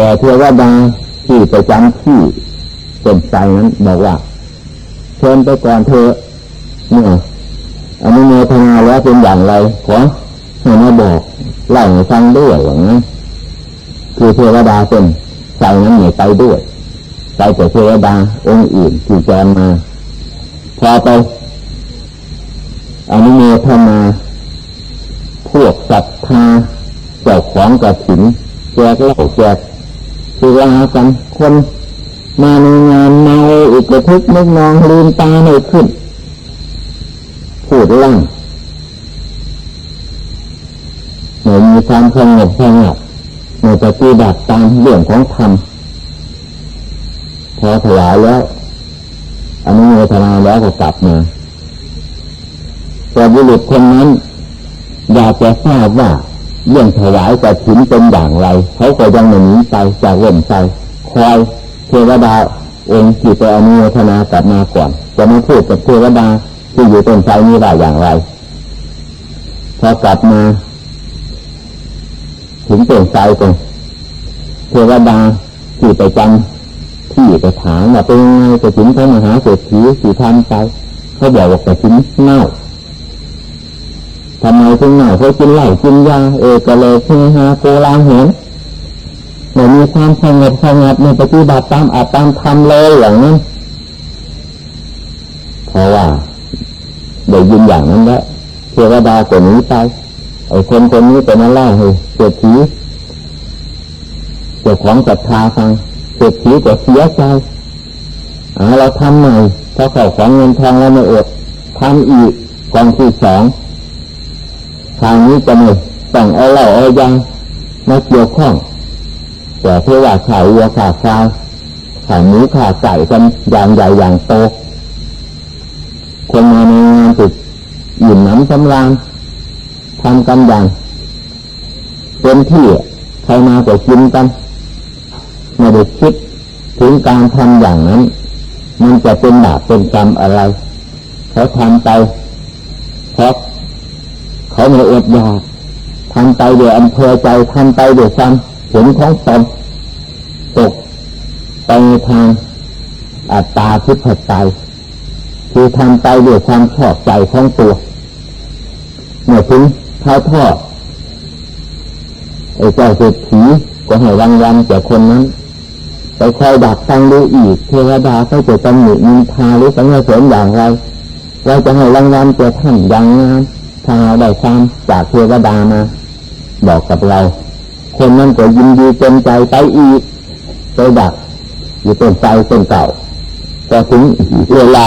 แต่เทวดาที่ประจำที่เป็นใจนั้นบอกว่าเชิญไปก่อนเธอเนี่ยอันนี้เมตนาแล้วเป็นอย่างไรขอให้มาบอกเล่าให้ฟังด้วยอย่างนั้นคือเทวดาเป็นใจนั้นไม่ไปด้วยไปแต่เทวดาองค์อื่นที่แจมมา พอไปอันนี้เมตนาพวกศรัทธาเจ้าของกระถิ่นแจกเล้าแจก สุรากันคนมาในงานเมาอีกกระทึกนึกนองลืมตาไม่ขึ้น พูดลั่งไม่มีความสงบสงบไม่ปฏิบัติตามเรื่องของธรรมพอถวายแล้วอนุโมทนาแล้วก็กลับมาแต่บุรุษคนนั้นอยากจะทราบว่า เรื่องถวายกับถินเป็นอย่างไร เขาก็ยังหนีไปจากเว่นใจคอยเทวดาองค์ที่ไปอนุโมทนากลับมาก่อนจะมาพูดกับเทวดาที่อยู่ต้นไทรนี้ได้อย่างไรพอกลับมาถึงต้นไทรตรงเทวดาที่ไปจังที่ไปถามว่าเป็นยังไงไปถึงพระมหาเศรษฐีสี่ทำไปเขาบอกว่าไปถึงเน่า ทำไมถึงเน่าเขากินเหล้ากินยาเออก็เลยเฮฮาโกลาเห็นไม่มีความสงบสงบในปฏิบัติตามอาตามทำเลยอย่างนั้นเพราะว่าได้ยินอย่างนั้นแล้วเทวดาคนนี้ไปไอ้คนคนนี้ไปมาเล่าให้เศรษฐีเจ้าของศรัทธาฟังเศรษฐีก็เสียใจอ่าเราทำใหม่พอเข้าของเงินทองแล้วไม่อดทำอีกกองที่สอง ทางนี้จะไม่ต้องเอาเหล้าเอายามาเกี่ยวข้องแต่เพื่อว่าขาวัวข่าควายขายหมูขาวไก่กันอย่างใหญ่อย่างโตคนมาในงานติดหยินน้ำสำราญทำกันอย่างเต็มที่ใครมาก็กินกันไม่ได้คิดถึงการทำอย่างนั้น มันจะเป็นบาปเป็นกรรมอะไรเขาทำไปเพราะ เขาไม่อดอยากทำไปด้วยอำเภอใจทำไปด้วยความเห็นของตนตกไปในทางอัตตาทิพย์ใจคือทำไปด้วยความชอบใจของตัวเมื่อถึงเท้าทอดไอ้เจ้าเศรษฐีก็ให้รางวัลแก่คนนั้นไปคอยดักฟังดูอีกเทวดาเขาจะตำหนินินทาหรือสังเสริญอย่างไรเราจะให้รางวัลแก่ท่านอย่างงาม ถ้าเราได้ความจากเทวดามา บอกกับเรา คนนั้นก็ยินดีเต็มใจไปอีกไปดักอยู่ต้นไทรต้นเก่าพอถึงเวลา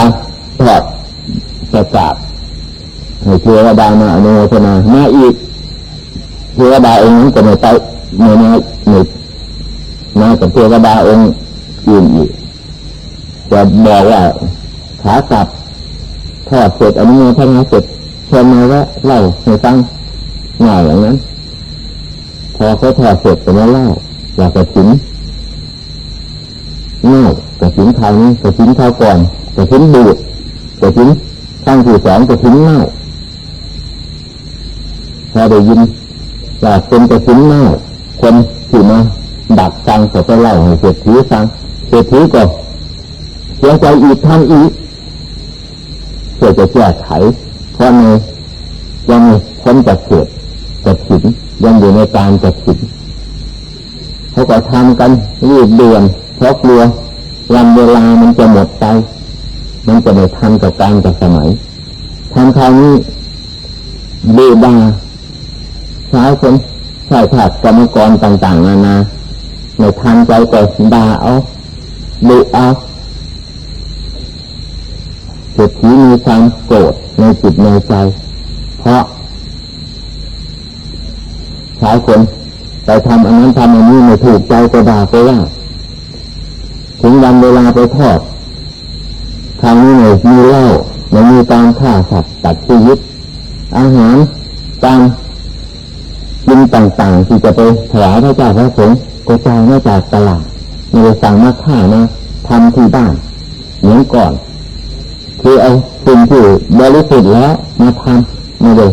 ถอดประกาศให้เทวดามาอนุโมทนามาอีกเทวดาองค์นั้นก็ไม่ไปไม่ไม่ไม่มากับเทวดาองค์อื่นอีกจะบอกว่าขากลับทอดเสร็จอนุโมทนาเสร็จ ชิญมาแวะเล่าให้ฟังง่ายอย่างนั้น พอเขาทอดเสร็จก็มาเล่าว่ากระถิ่นเน่ากระถิ่นคราวนี้กระถิ่นคราวก่อนกระถิ่นบูดกระถิ่นข้างที่สองกระถิ่นเน่าพอได้ยินว่าเป็นกระถิ่นเน่าคนที่มาดักฟังเขาก็เล่าให้เศรษฐีฟังเศรษฐีก็เสียใจอีกทำอีกเพื่อจะแก้ไข ราะในยังมีคนจะเกิดจะถินยังอยู่ในการจะถินเขาก็ทำกันรีบเดือนเพราะกลัววันเวลามันจะหมดไป มันจะไม่ทันกับการกับสมัยทำคราวนี้ดีดาชาวคนใช่ถาดกรรมกรต่าง ๆ นานาไม่ทันใจก็ด่าเอาดุเอาเศรษฐีมีความโกรธ ในจิตในใจ เพราะชายคนไปทำอันนั้นทำอันนี้ไม่ถูกใจก็ด่าไปว่าถึงวันเวลาไปทอดทางนี้ไม่มีเหล้าไม่มีการฆ่าสัตว์ตัดชีวิต อาหารการกินต่างๆ ที่จะไปถวายพระเจ้าพระสงฆ์ก็จ่ายมาจากตลาดไม่ได้สั่งมาฆ่ามาทำที่บ้านเหมือนก่อน คือเอา สิ่งที่บริสุทธิ์แล้วมาทำไม่ได้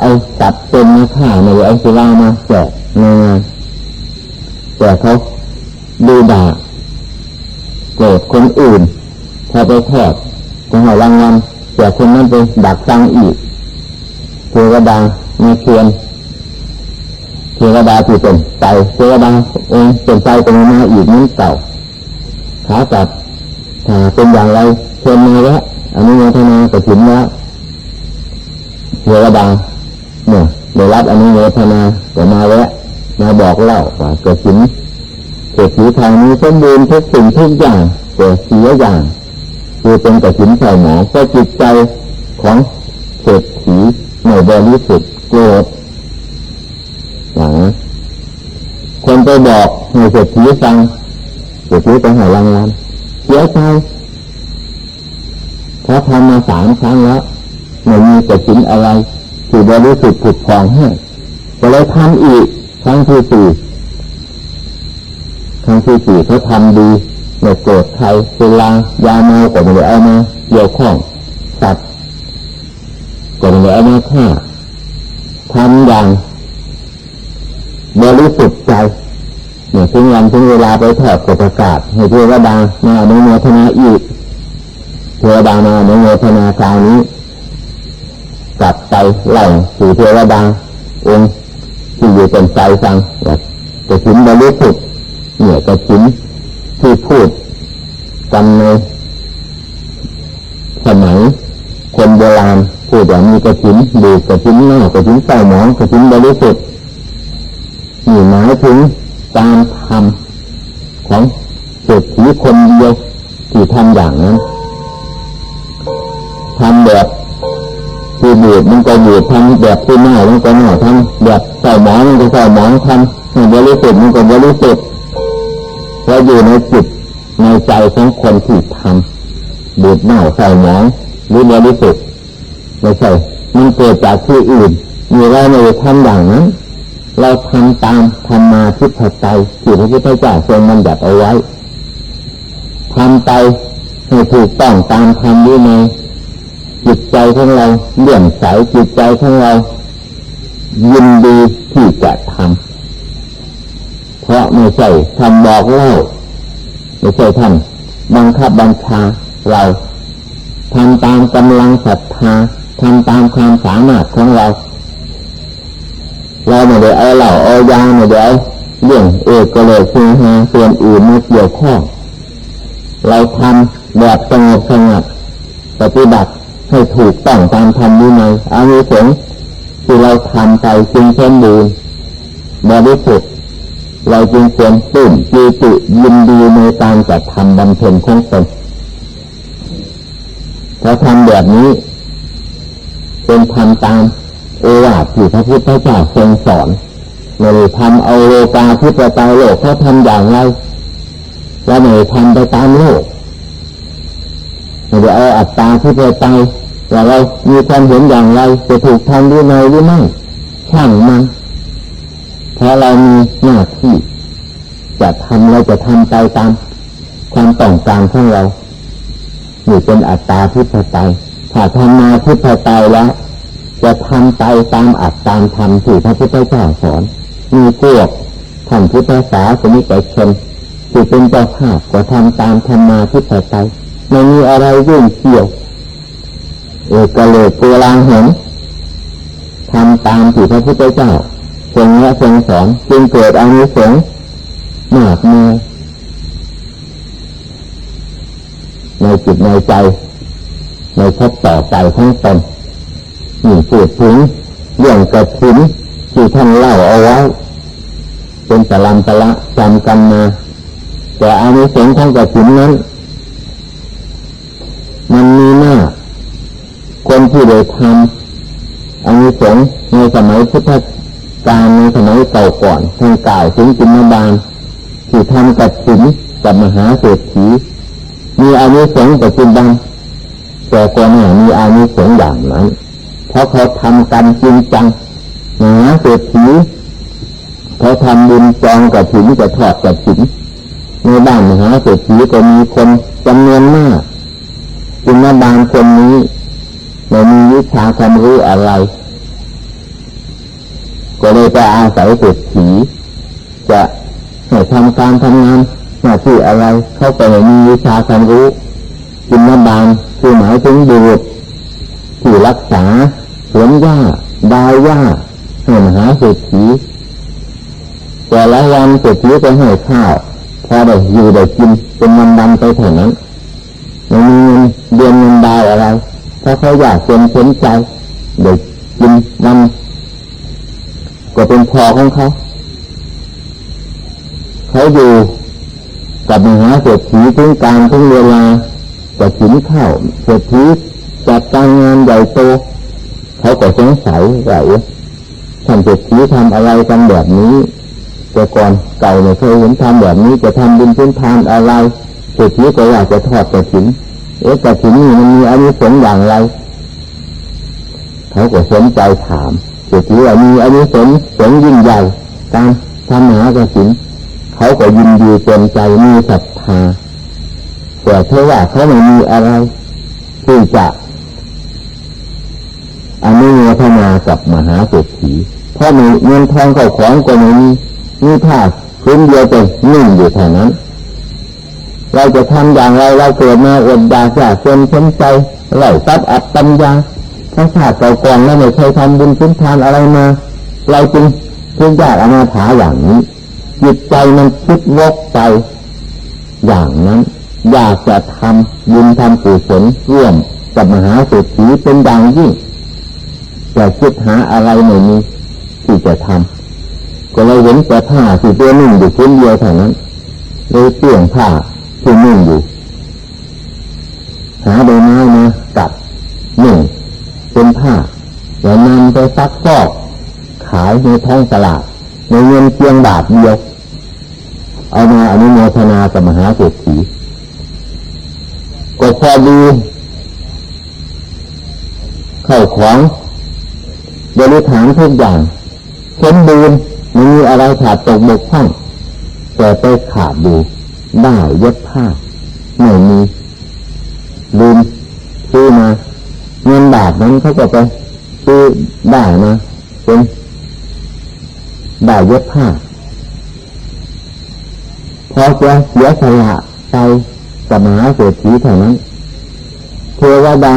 เอาสัตว์เป็นมาฆ่าไม่ได้เอาสุรามาแจกงาแต่เขาดูดะโกรธคนอื่นพอไปแทอดจะให้รางวัลแต่คนนั้นไปดักตังอีกเทวดามาเชียนเทวดาที่เป็นใจเทวดาเองเป็นใจเป็นมาอีกนั้นเก่าขากลับถ้าเป็นอย่างไรเชิญมาแล้ว อันนี้โมทนาก็ถึงแล้วเทวดาเนี่ยได้รับอันนี้โมทนาก็มาแล้วมาบอกเล่าว่าเกิดถึงเกิดถีทางนี้สมบูรณ์ทุกสิ่งทุกอย่างเกิดเสียอย่าง คือเป็นกระสินใส่หมอก็จิตใจของเศรษฐีในบริสุทธิ์โกรธอย่างคนไปบอกให้เศรษฐีฟังเศรษฐีไปหารางวัลเสียใจ เพราทำมาสามครั้งแล้วไม่มีกระสินอะไรที่บริสุทธิ์ผุดพองให้ก็เลยทำอีกครั้งที่สี่ครั้งที่สี่เขาทำดีไม่โกรธใครเวลายาเมาก็ไม่ได้เอามาเกี่ยวข้องสัตว์ก็ไม่ได้เอามาฆ่าทำอย่างบริสุทธิ์ใจเนี่ยถึงวันถึงเวลาไปถอดกประกาศให้เทวดามาในโมทนาอีก เทวดามาในโมทนาคราวนี้ กลับไปไล่สู่เทวดาองค์ที่อยู่เป็นใจฟังว่าจะถึงบริสุทธิ์เนี่ยจะถึงที่พูดกันในสมัยคนโบราณพูดอย่างมีกระถินดูกระถินหน้ากระถินใส่หมองกระถินบริสุทธิ์นี่หมายถึงการทำของเศรษฐีคนเดียวที่ทำอย่างนั้นำแบบที่บูดมันก็บูดทำแบบที่หน้ามันก็หน้าทำแบบใส่หมองมันก็ใส่หมองทำให้บริสุทธิ์มันก็บริสุทธิ์เราอยู่ในจิตในใจของคนที่ทำบูดเน่าใส่หมองหรือบริสุทธิ์ไม่ใช่มันเกิดจากที่อื่นมีเราในทำอย่างนั้นเราทำตามธรรมาทิฏฐใจที่พระพุทธเจ้าทรงมันยัดเอาไว้ทำไปให้ถูกต้องตามธรรมวินัย จิตใจของเราเลื่อมใสจิตใจของเรา ยินดีที่จะทำเพราะไม่ใช่ทำบอกเล่าไม่ใช่ท่านบังคับบัญชาเราทำตามกำลังศรัทธาทำตามความสามารถของเรา เราไม่ได้เอาเหล่าเอายาไม่ได้เอาเรื่องเอกกเลยคือหาส่วนอื่นมาเกี่ยวข้องเราทำแบบสงบสงบปฏิบัติ ให้ถูกต้องตามธรรมวินัยอานิสงส์ที่เราทำไปจึงเช่นดูบริสุทธิ์เราจึงควรตื่นจีจุยินดีในการจัดทำบำเพ็ญของตนถ้าทำแบบนี้ เป็นทำตามโอวาทที่พระพุทธเจ้าทรงสอนไม่ได้ทำเอาโลกาทิปไตยโลกเขาทำอย่างไรเราไม่ได้ทำไปตามโลกไม่ได้เอาอัตตาทิปไตย ว่าเรามีความเห็นอย่างไรจะถูกทำด้วยไงหรือไม่ช่างมันเพราะเรามีหน้าที่จะทำเราจะทำไปตามความต้องการของเรานี่เป็นอัตตาทิพไตยถ้าทำมาทิพไตยแล้ว จะทำไปตามอัตตามธรรมที่พระพุทธเจ้าสอน มีพวกท่านพุทธศาสนิกชนที่เป็นเจ้าภาพก็ทำตามธรรมาทิพไตยไม่มีอะไรยุ่งเกี่ยว เอกเลกตัวลางเห็นทำตามที่พระพุทธเจ้าทรงแนะทรงสอนจึงเกิดอานิสงส์มากมายในจิตในใจ ในพบต่อใจทั้งตนนี่พูดถึงเรื่องกระถิ่นที่ท่านเล่าเอาไว้เป็นตะลันตะละจำกันมา แต่อานิสงส์ของกระถิ่นนั้น ที่ได้ทำอานิสงส์ในสมัยพุทธกาลในสมัยเก่าก่อนทางกล่าวถึงจินนบาลที่ทำกับถิ่นกับมหาเศรษฐีมีอานิสงส์ปัจจุบันแต่ก่อนหน้ามีอานิสงส์อย่างนั้นเพราะเขาทำกันจริงจังมหาเศรษฐีเขาทำบุญจองกับถิ่นจะทอดกับถิ่นในบ้านมหาเศรษฐีก็มีคนจำนวนมากจึงมาบางคนนี้ ไม่มีวิชาความรู้อะไร ก็เลยจะอาศัยเศรษฐีจะให้ทำการทำงานหน้าที่อะไร เขาไปไม่มีวิชาความรู้กินน้ำบานคือหมายถึงดูดที่รักษาสวนหญ้าดาวหญ้าให้มหาเศรษฐีแต่ละวันเศรษฐีไปให้ข้าวพอได้อยู่ได้กินเป็นวันดำไปเท่านั้นไม่มีเงินเดือนเงินดาวอะไร ถ้าเขาอยากเป็นสนใจเด็กกินมันก็เป็นพอของเขา เขาอยู่กับมหาเศรษฐีถึงการถึงเวลาจะถึงข้าวเศรษฐีจัดการงานใหญ่โตเขาก็สงสัยว่าท่านเศรษฐีทำอะไรกันแบบนี้แต่ก่อนเก่าเนี่ยเคยเห็นทำแบบนี้จะทำบุญพื้นทานอะไรเศรษฐีก็อยากจะทอดกระถิ่น เอ๊ะกระถิ่นนี่มันมีอานิสงส์อย่างไรเขาก็สนใจถามเศรษฐีว่ามีอานิสงส์สงยิ่งใหญ่การทำมหากระถินเขาก็ยินดีเต็มใจมีศรัทธาแต่เท่าว่าเขาไม่มีอะไรที่จะอนุโมทนากับมหาเศรษฐีเพราะมีเงินทองเข้าของก็ไม่มีมีผ้าพื้นเดียวเป็นนิ่งอยู่เท่านั้น เราจะทำอย่างไรเราเกิดมาอดอยากอยากจนพ้นใจไหลทรัพย์อัดตัญญาพระชาติเก่ากอนแล้วไม่เคยทำบุญพุนทานอะไรมา เราจึงทุกข์ยากอนาถาอย่างนี้จิตใจมันคิดวกไป อย่างนั้น อยากจะทำบุญทำกุศลร่วมกับมหาเศรษฐีเป็นอย่างยิ่งจะคิดหาอะไรไม่มีที่จะทำก็เลยเห็นแต่ผ้าสีตัวนุ่งอยู่พื้นเดียวเท่านั้นเลยเปลี่ยนผ้า ที่นุ่งอยู่ หาใบไม้มากัดหนึ่งเป็นผ้าแล้วนำไปซักฟอกขายในท้องตลาดในเงินเพียงบาทเดียว เอามาอนุโมทนากับมหาเศรษฐีก็พอดีเข้าของบริฐานทุกอย่างสมบูรณ์มีอะไรขาดตกบกพร่องแต่ไปขาดดู ได้เย็บผ้าไม่มีลืมซื้อมาเงินบาทนั้นเขาก็ไปซื้อได้มาเป็นได้เย็บผ้าพอจะเสียสละไปกับมาเศรษฐีเท่านั้นเทวดา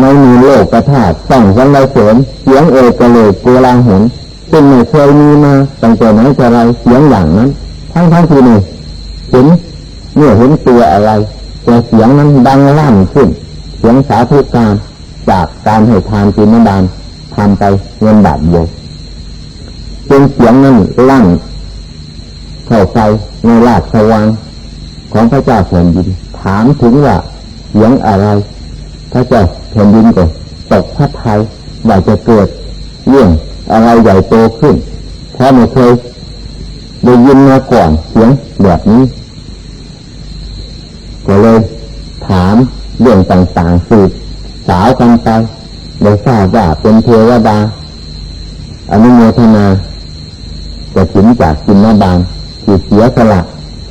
ในมีโลกประทาตส่องสังเรเสริมเสียงเอกระเลยกลาหนซึ่งไม่เคยมีมาตั้งแต่ไหนแต่ไรเสียงอย่างนั้น ทั้งทั้งที่นี่ เห็นเมื่อเห็นตัวอะไรแต่เสียงนั้นดังลั่นขึ้น เสียงสาธุการจากการให้ทานจินดานทำไปเงินบาทเดียวเป็นเสียงนั้นลั่นเข้าไปในราชวังของพระเจ้าแผ่นดินถามถึงว่าเสียงอะไร พระเจ้าแผ่นดินก็ตกพระทัยว่ากจะเกิดเรื่องอะไรใหญ่โตขึ้นเพราะไม่เคยได้ยินมาก่อนเสียงแบบนี้ ก็เลยถามเรื่องต่างๆสืบสาวกันไปโดยทราบว่าเป็นเทวดาอนุโมทนาจะถึงจากกินนาบางที่เสียสละ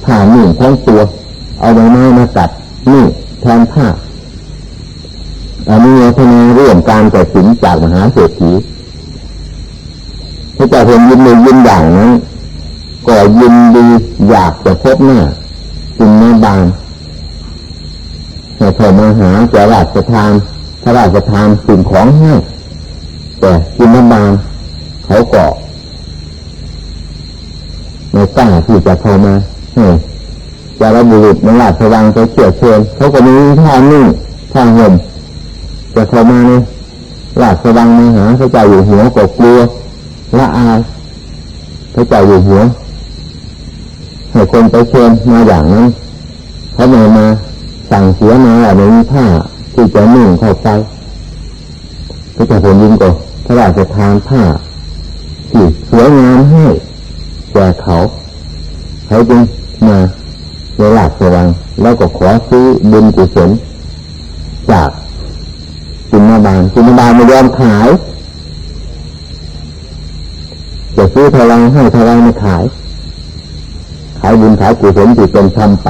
ผ้าหนึ่งทั้งตัว เอาใบไม้มากัดนี่แทนผ้าอนุโมทนาร่วมการจะถึงจากมหาเศรษฐีพระเจ้าเห็นยินดียินอย่างนั้นก็ยินดีอยากจะพบหน้ากินนาบาง ให้เข้ามาหาจะราชทานพระราชทานสิ่งของให้แต่กินนาบางเขาก็ไม่กล้าที่จะเข้ามาให้จะระบุรุษในราชวังไปเชี่ยวเชิญเขาก็มีท่านิ่งท่าห่มจะเข้ามาในราชวังมาหาพระเจ้าอยู่หัวก็กลัวละอายพระเจ้าอยู่หัวให้คนไปเชิญมาอย่างนั้นเขาไม่มา สั่งเสียมาอะไรมีผ้าที่จะนุ่งเข้าไปพระเจ้าผลยินก็พระราชทานผ้าที่สวยงามให้แก่เขาเขาจึงมาในหลักสว่างแล้วก็ขอซื้อบุญกุศลจากจินนาบาลจินนาบาลไม่ยอมขายจะซื้อเท่าไรให้เท่าไรไม่ขาย ขายบุญขายกุศลที่เป็นทำไป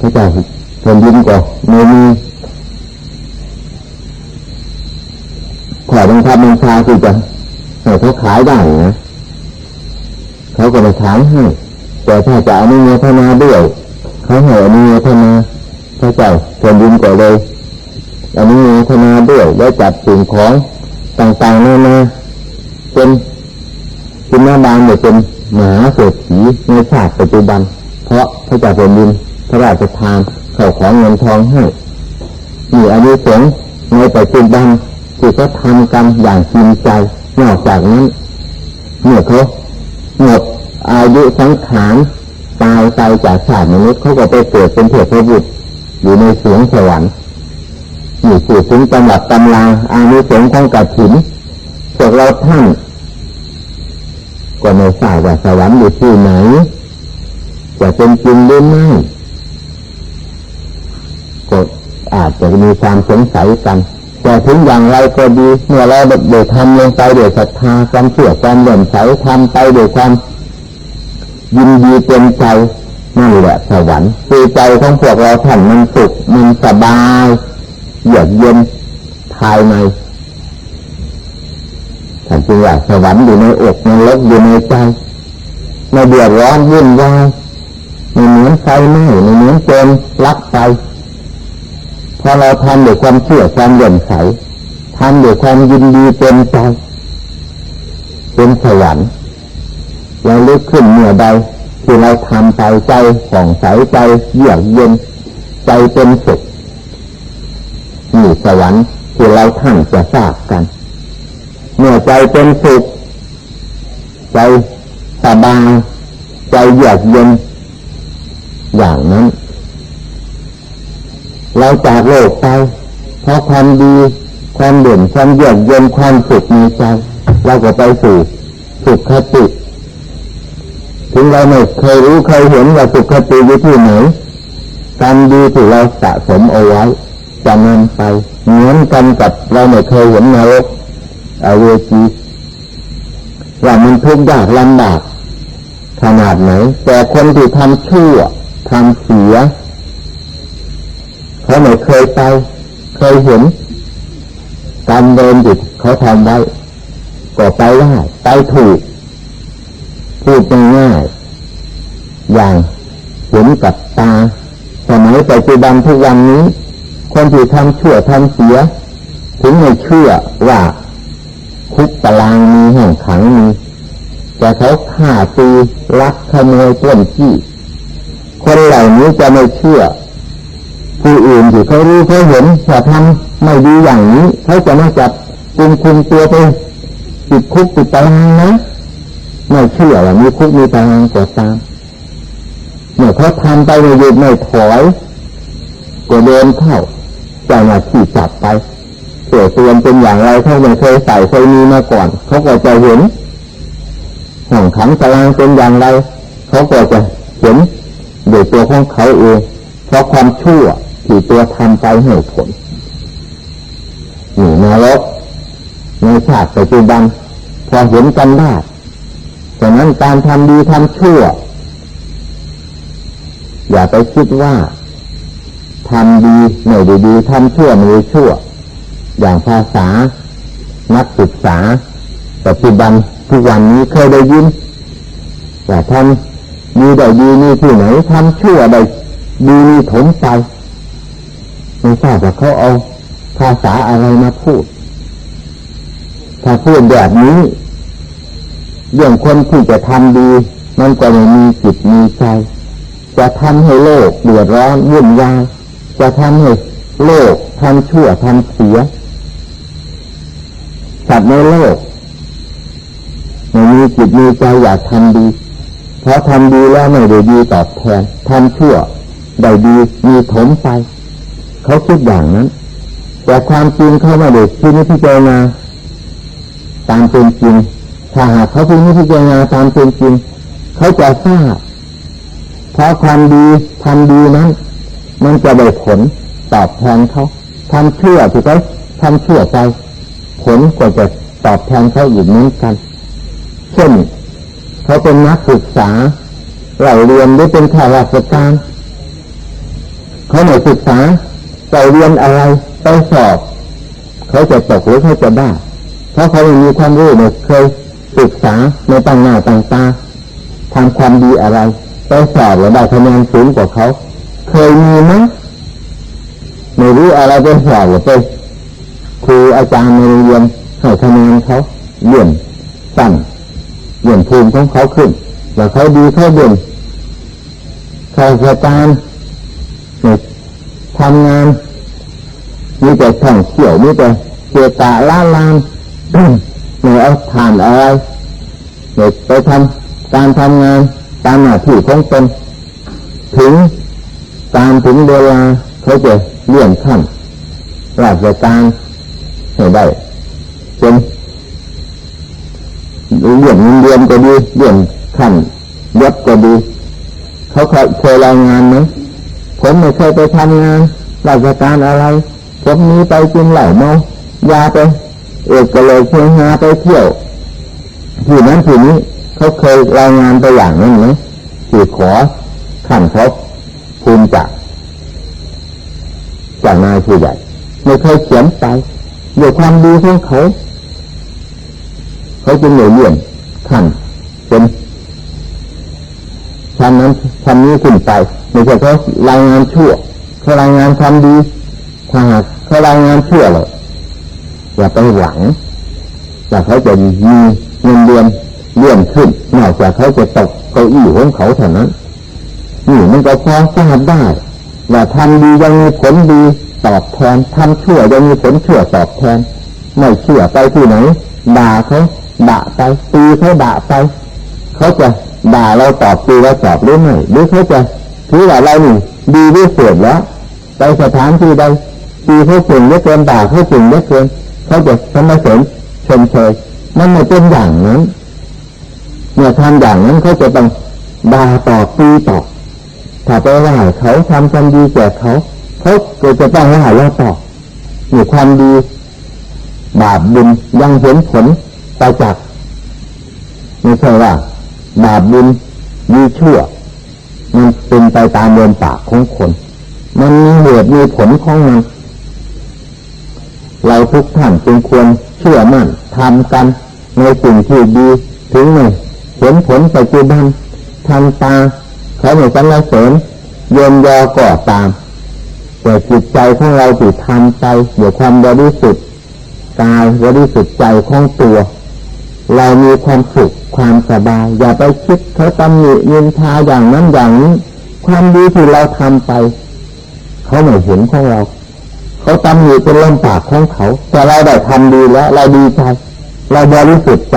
พระเจ้าแผ่นดินก็ไม่มีขอบังคับบัญชาที่จะให้เขาขายได้นะเขาก็ไปขายให้แต่ถ้าจะอนุโมทนาเด้วยเขาให้อนุโมทนาพระเจ้าแผ่นดินก็เลยอนุโมทนาเด้วยแล้จัดสิ่งของต่างๆนานาเป็นคุณนาบางเนี่ยเป็นหมาเศรษฐีในชาติปัจจุบัน เพราะพระเจ้าแผ่นดิน พระราชทานเข้าของเงินทองให้มีอายุสงในปัจจุบันที่เขาทำกันอย่างจริงใจ นอกจากนั้นเมื่อเขาหมดอายุสังขารตายไปจากชาติมนุษย์เขาก็ไปเกิดเป็นเทพบุตรอยู่ในสวงสวรรค์นี่คือถึงตำรับตำราอายุสงของกัดถินพวกเราท่านก็ไม่ทราบว่าสวรรค์อยู่ที่ไหนจะเป็นจริงหรือไม่ อาจะมีความสงสัยกัน แต่ถึงอย่างไรก็ดีเมื่อเราเดือดทำลงไปเดือดศรัทธาความเชื่อความเลื่อมใสทำไปด้วยความยินดีเต็มใจนั่นแหละสวรรค์คือใจของพวกเราท่านมันสุขมันสบายเยือกเย็นภายในท่านจึงว่าสวรรค์อยู่ในอกในลกอยู่ในใจไม่เดือดร้อนวุ่นวายไม่เหมือนไฟไหม้ไม่เหมือนโจรลักไฟ พอเราทำด้วยความเชื่อความเลื่อมใสทำด้วยความยินดีเต็มใจเป็นสวรรค์เราลึกขึ้นเมื่อใดที่เราทำไปใจผ่องใสใจเยือกเย็นใจเป็นสุขนี่สวรรค์ที่เราท่านจะทราบกัน เมื่อใจเป็นสุขใจสบายใจเยือกเย็นอย่างนั้น เราจากโลกไปเพราะความดี ความเด่นความเยือกเย็นความสุขในใจเราก็ไปสู่สุขคติถึงเราไม่เคยรู้เคยเห็นว่าสุขคติอยู่ที่ไหนการดีที่เราสะสมเอาไว้จะนำไปเหมือนกันกับเราไม่เคยเห็นนรกอเวจีว่ามันทุกข์ยากลำบากขนาดไหนแต่คนที่ทำชั่วทำเสีย เขาไม่เคยไป เคยเห็นการเดินจิตเขาทำไว้ก็ไปได้ไปถูก พูดง่ายๆอย่างเห็นกับตาสมัยปัจจุบันทุกวันนี้ คนที่ทำชั่วทำเสีย ถึงไม่เชื่อว่า คุกตารางมีแห้องขังมีแต่เขาฆ่าตีลักขโมยต้นขี้คนเหล่านี้จะไม่เชื่อ ผู้อื่นที่เขารู้เขาเห็นว่าทำไม่ดีอย่างนี้เขาจะไม่จับกุมคุมตัวไปติดคุกติดตารางนะไม่เชื่อว่ามีคุกมีตารางก็ตามเมื่อเขาทำไปไม่หยุดไม่ถอยก็เดินเข้าเจ้าหน้าที่จับไปเสือตัวเป็นอย่างไรเขาไม่เคยใส่เคยมีมาก่อนเขาก็จะเห็นห้องขังตารางเป็นอย่างไรเขาก็จะเห็นโดยตัวของเขาเองเพราะความชั่ว ที่ตัวทำไปให้ผลนี่นรกในชาติปัจจุบันพอเห็นกันได้ดังนั้นการทำดีทำชั่ว อย่าไปคิดว่าทำดีไม่ดีดีทำชั่วไม่ชั่ว อย่างภาษา นักศึกษาปัจจุบันทุกวันนี้เคยได้ยินแต่ทำดีได้ดีนี่ที่ไหนทำชั่วได้ดีนี่ถมไป ไม่ทราบว่าเขาเอาภาษาอะไรมาพูด ถ้าพูดแบบนี้เรื่องคนที่จะทำดี มันก็ไม่มีจิตมีใจ จะทำให้โลกเดือดร้อนวุ่นวายจะทำให้โลกทำชั่วทำเสียสัตว์ในโลกไม่มีจิตมีใจอยากทำดี เพราะทำดีแล้วไม่ได้ดีตอบแทนทำชั่วได้ดีมีถมไป เขาคิดอย่างนั้น แต่ความจริงเขาไม่ได้คิดนิพพานาตามเป็นจริง ถ้าหากเขาพินิจารณาตามเป็นจริง เขาจะทราบเพราะความดีทำดีนั้น มันจะได้ผลตอบแทนเขาทำเชื่อถูกไหมทำเชื่อไปผลก็จะตอบแทนเขาอีกเหมือนกัน เช่น เขาเป็นนักศึกษาเราเรียนหรือเป็นข้าราชการเขาไม่ศึกษา เราเรียนอะไรไปสอบ เขาจะตกหรือเขาจะได้เพราะเขาไม่มีความรู้ไม่เคยศึกษาในต่างหน้าต่างตาทำความดีอะไรไปสอบแล้วได้คะแนนสูงกว่าเขา เคยมีไหมไม่รู้อะไรไปสอบหรือไปครูอาจารย์ในโรงเรียนให้คะแนนเขาเลื่อนสั้นเลื่อนภูมิของเขาขึ้นแล้วเขาดีเขาเด่นข้าราชการ ทำงานมีแต่ท่องเที่ยวมีแต่เกียตาล้าลานไม่เอาทานอะไรไม่ไปทำการทำงานตามหน้าที่ของตนถึงตามถึงเวลาเขาจะเลื่อนขั้นราชการให้ได้เป็นเลื่อนเงินเดือนก็ดีเลื่อนขั้นยศก็ดี เขาเคยรายงานไหม ผมไม่เคยไปทำงานราชการอะไร ผมนี้ไปกินเหล้าเมายาไปเอกเลยเชียงหาไปเที่ยวที่นั้นที่นี้เขาเคยรายงานไปอย่างนั้นไหมที่ขอขันเขาภูมิจากจากนายผู้ใหญ่ไม่เคยเขียนไปด้วยความดีของเขา เขาจึงเหนื่อยเลี่ยนขันเป็น ชั้นนั้นชั้นนี้ขึ้นไปไม่ใช่เขารายงานชั่วเขารายงานความดีถ้าหากเขารายงานชั่วเลยอย่าไปหวังแต่เขาจะมีเงินเดือนเลื่อนขึ้นนอกจากเขาจะตกเก้าอี้ของเขาเท่านั้นนี่มันก็พอทราบได้ว่าทำดียังมีผลดีตอบแทนทำชั่วยังมีผลชั่วตอบแทน ไม่เชื่อไปที่ไหนด่าเขาด่าไปตีเขาด่าไป เขาจะ ด่าเราตอบตีเราตอบหรือไม่หรือเขาจะถือว่าเรานี่ดีด้วยเสียแล้วไปสถานที่ใดตีเขาเก่งเยอะเกินด่าเขาเก่งเยอะเกินเขาจะสมเสริมชมเชยมันไม่เป็นอย่างนั้นเมื่อทำอย่างนั้นเขาจะต้องด่าตอบตีตอบถ้าไปว่าเขาทำความดีแก่เขาเขาก็จะต้องว่าเราตอบมีความดีบาปบุญยังเห็นผลไปจากไม่ใช่ว่า บาปบุญมีชั่ว มันเป็นไปตามเดินปากของคน มันมีเหตุมีผลของมัน เราทุกท่านจึงควรเชื่อมั่นทำกันในสิ่งที่ดีถึงหนึ่งเห็นผลปัจจุบันทำตาเขาเหมือนกันละเสริญเยินยอก่อตามแต่จิตใจของเราติดทำใจเดี๋ยวความบริสุทธิ์กายบริสุทธิ์ใจของตัว เรามีความสุขความสบาย อย่าไปคิดเขาตำหนิยินทาอย่างนั้นอย่างนี้ความดีที่เราทำไป เขาไม่เห็นของเรา เขาตำหนิเป็นลมปากของเขา แต่เราได้ทำดีแล้ว เราดีใจ เราบริสุทธิ์ใจ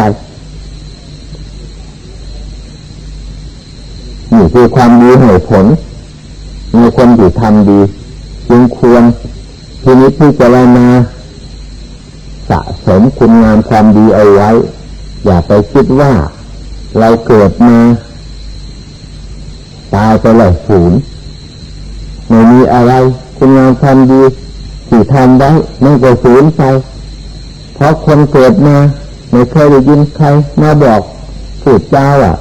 นี่คือความดีเหตุผล มีคนที่ทำดีจึงควรทีนี้พิจารณาสะสมคุณงามความดีเอาไว้ อย่าไปคิดว่าเราเกิดมา ตายไปแล้วศูนย์ไม่มีอะไรคุณงามความดีที่ทำได้มันก็ศูนย์ไปเพราะคนเกิดมาไม่เคยได้ยินใครมาบอกพูดจาอะ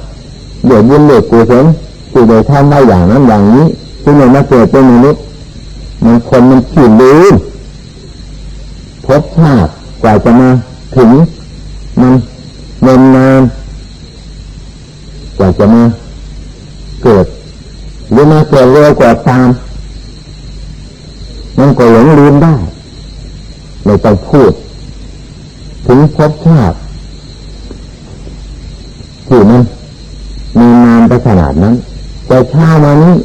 เดี๋ยวยินเด็กกูเห็นที่ได้ทำได้อย่างนั้นอย่างนี้ที่ไหนมาเกิดเป็นมนุษย์มันคนมันขี้ลืมพบชาติกว่าจะมาถึงมัน เนินนานกว่าจะมาเกิดหรือมาเกิดเร็วกว่าตาม มันก็หลงลืมได้ไม่ต้องพูด ถึงพบชาติที่มันมีนานไปขนาดนั้นแต่ชามานี้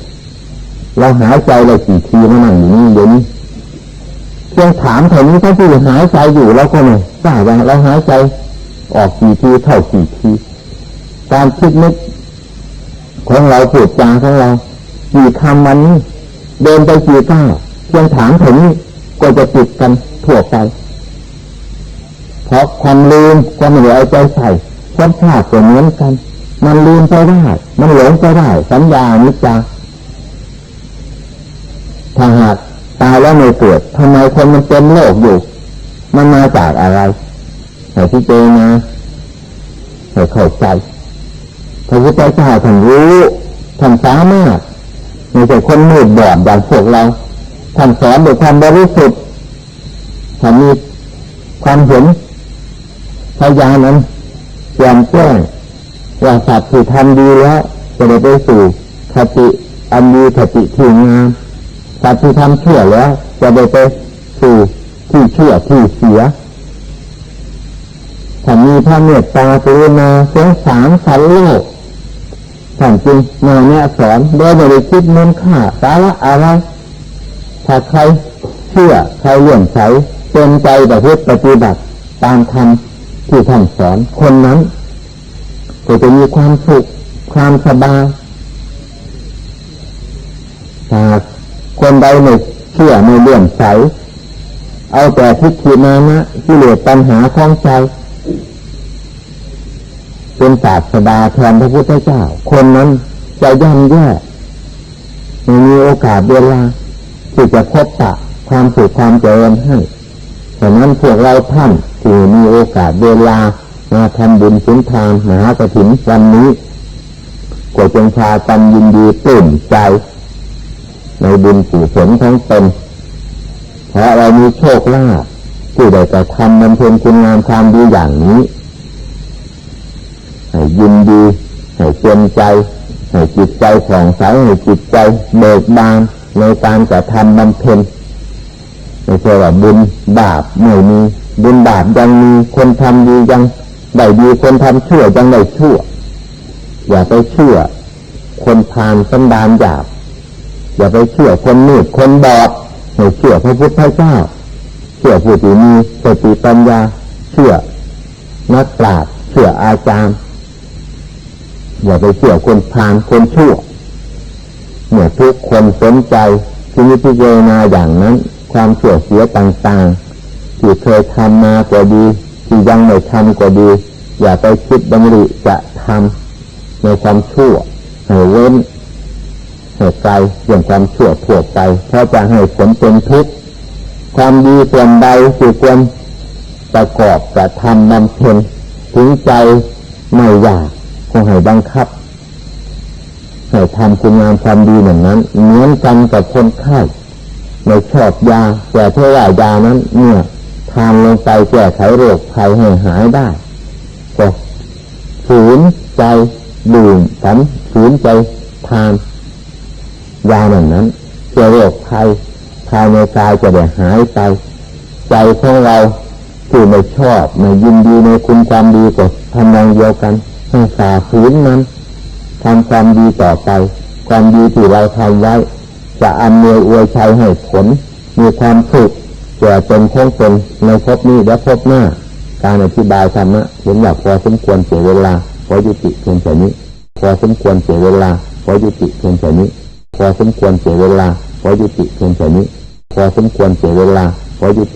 เราหายใจเลยกี่ทีมานั่งอยู่นี่เดี๋ยวนี้เพียงถามเท่านี้ถ้าผู้หายใจอยู่เราก็ไม่ทราบว่าเราหายใจ ออกกี่ทีเท่ากี่ทีการคิดนึกของเราพูดจาของเรากี่คำมันนี้เดินไปกี่ก้าวเพียงถามเท่านี้ก็จะติดกันทั่วไป เพราะความลืมความเหลือใจใส่ความพลาดก็เหมือนกัน มันลืมไปได้มันหลงไปได้สัญญานิจาถ้าหากตายแล้วไม่เกิดทำไมคนมันเป็นโลกอยู่ มันมาจากอะไร ให้ที่เจนะให้เข้าใจพระพุทธเจ้าท่านรู้ท่านสามารถไม่ใช่คนมืดบอดอย่างพวกเราท่านสอนด้วยความบริสุทธิ์ท่านมีความเห็นพยานั้นแจ่มแจ้งว่าสัตว์ที่ทำดีแล้วจะได้ไปสู่คติอันดีคติที่งามสัตว์ที่ทำชั่วแล้วจะได้ไปสู่ที่ชั่วที่เสีย ถ้ามีพระเมตตากรุณาสงสารสัตว์โลกท่านจึงมาเนี่ยสอนโดยไม่ได้คิดมูลค่าสาระอะไรถ้าใครเชื่อใครเลื่อมใสเต็มใจประพฤติปฏิบัติตามธรรมที่ท่านสอนคนนั้น ก็จะมีความสุขความสบายหากคนใดไม่เชื่อไม่เลื่อมใส เอาแต่ทิฏฐิมานะกิเลสปัญหาของใจ เป็นศาสดาแทนพระพุทธเจ้า คนนั้นจะย่ำแย่ไม่มีโอกาสเวลาที่จะพบปะความสุขความเจริญให้ฉะนั้นพวกเราท่านที่มีโอกาสเวลามาทำบุญสุนทานมหากฐินวันนี้ก็จงพากันยินดีตื่นใจ ในบุญกุศลของตนเพราะเรามีโชคลาภที่ได้กระทำบำเพ็ญคุณงามความดีอย่างนี้ ยินดีให้เต็มใจให้จิตใจผ่องใสให้จิตใจเบิกบานในการกระทำบำเพ็ญไม่ใช่ว่าบุญบาปไม่มีบุญบาปยังมีคนทำดียังได้ดีคนทำชั่วยังได้ชั่ว อย่าไปเชื่อ คนพานสันดานหยาบอย่าไปเชื่อคนมืดคนบอดให้เชื่อพระพุทธเจ้า เชื่อผู้ที่มีสติปัญญา เชื่อนักปราชญ์เชื่ออาจารย์ อย่าไปเชื่อคนพานคนชั่วเมื่อทุกคนสนใจที่นิพพานาอย่างนั้น ความเสื่อเสียต่างๆ ที่เคยทำมาก็ดี ที่ยังไม่ทำก็ดี อย่าไปคิดดำริจะทำในความชั่วให้เว้นให้ไกลเรื่องความชั่วทั่วไปเพราะจะให้ผลเป็นทุกข์ความดีส่วนใดที่ควรประกอบจะทำบำเพ็ญถึงใจไม่อยาก ก็ให้บังคับ ให้ทำคุณงามความดีเหมือนนั้นเหมือนกันกับคนไข้ไม่ชอบยาแต่เท่าไหร่ยานั้น เนี่ยทานลงไปแก้ไขโรคภัยให้หายได้ก็ฝืนใจดื่มสันฝืนใจทานยาเหมือนนั้นเพื่อโรคภัยภายในกายจะได้หายไป ใจของเราที่ไม่ชอบไม่ยินดีในคุณความดีก็ทำนองเดียวกัน ให้ฝ่าฝืนมันทำความดีต่อไป ความดีที่เราทำไว้ จะอำนวยอวยชัยให้ผล มีความสุขแก่เป็นคงเป็นในภพนี้และภพหน้า การอธิบายธรรมะเห็นว่าพอสมควรเสียเวลาขอยุติเพียงแค่นี้ พอสมควรเสียเวลาขอยุติเพียงแค่นี้ พอสมควรเสียเวลาขอยุติเพียงแค่นี้ พอสมควรเสียเวลาขอยุติ